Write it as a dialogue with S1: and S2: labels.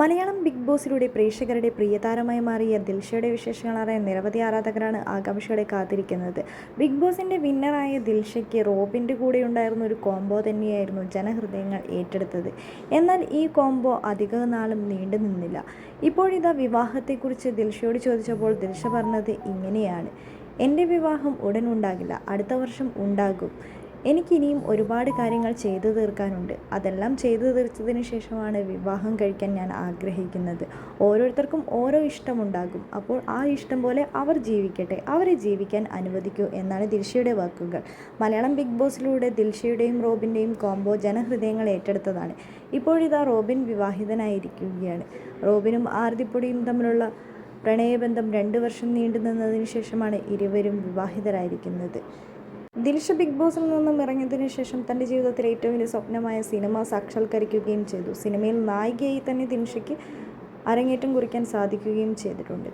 S1: Malayalam big ബോസിലൂടെ പ്രേക്ഷകരുടെ പ്രിയതാരമായി മാറിയ ദിൽഷയുടെ വിശേഷങ്ങൾ അറിയാൻ നിരവധി ആരാധകരാണ് ആകാംക്ഷയോടെ കാത്തിരിക്കുന്നത്. ബിഗ് ബോസിന്റെ വിന്നറായ ദിൽഷയ്ക്ക് റോബിന്റെ കൂടെ ഉണ്ടായിരുന്ന ഒരു കോംബോ തന്നെയായിരുന്നു ജനഹൃദയങ്ങൾ ഏറ്റെടുത്തത്. എന്നാൽ ഈ കോംബോ അധിക നാളും നീണ്ടു നിന്നില്ല. ഇപ്പോഴിതാ വിവാഹത്തെക്കുറിച്ച് ദിൽഷയോട് ചോദിച്ചപ്പോൾ ദിൽഷ പറഞ്ഞത് ഇങ്ങനെയാണ്. എന്റെ വിവാഹം ഉടൻ ഉണ്ടാകില്ല. അടുത്ത വർഷം ഉണ്ടാകും. എനിക്കിനിയും ഒരുപാട് കാര്യങ്ങൾ ചെയ്തു തീർക്കാനുണ്ട്. അതെല്ലാം ചെയ്തു തീർച്ചതിന് ശേഷമാണ് വിവാഹം കഴിക്കാൻ ഞാൻ ആഗ്രഹിക്കുന്നത്. ഓരോരുത്തർക്കും ഓരോ ഇഷ്ടമുണ്ടാകും. അപ്പോൾ ആ ഇഷ്ടം പോലെ അവർ ജീവിക്കട്ടെ അവരെ ജീവിക്കാൻ അനുവദിക്കൂ എന്നാണ് ദിൽഷയുടെ വാക്കുകൾ. മലയാളം ബിഗ് ബോസിലൂടെ ദിൽഷയുടെയും റോബിന്റെയും കോംബോ ജനഹൃദയങ്ങൾ ഏറ്റെടുത്തതാണ്. ഇപ്പോഴിതാ റോബിൻ വിവാഹിതനായിരിക്കുകയാണ്. റോബിനും ആർതിപ്പൊടിയും തമ്മിലുള്ള പ്രണയബന്ധം രണ്ട് വർഷം നീണ്ടു നിന്നതിന് ശേഷമാണ് ഇരുവരും വിവാഹിതരായിരിക്കുന്നത്. ദിൽഷ ബിഗ് ബോസിൽ നിന്നും ഇറങ്ങിയതിനു ശേഷം തന്റെ ജീവിതത്തിൽ ഏറ്റവും വലിയ സ്വപ്നമായ സിനിമ സാക്ഷാത്കരിക്കുകയും ചെയ്തു. സിനിമയിൽ നായികയായി തന്നെ ദിൽഷയ്ക്ക് അരങ്ങേറ്റം കുറിക്കാൻ സാധിക്കുകയും ചെയ്തിട്ടുണ്ട്.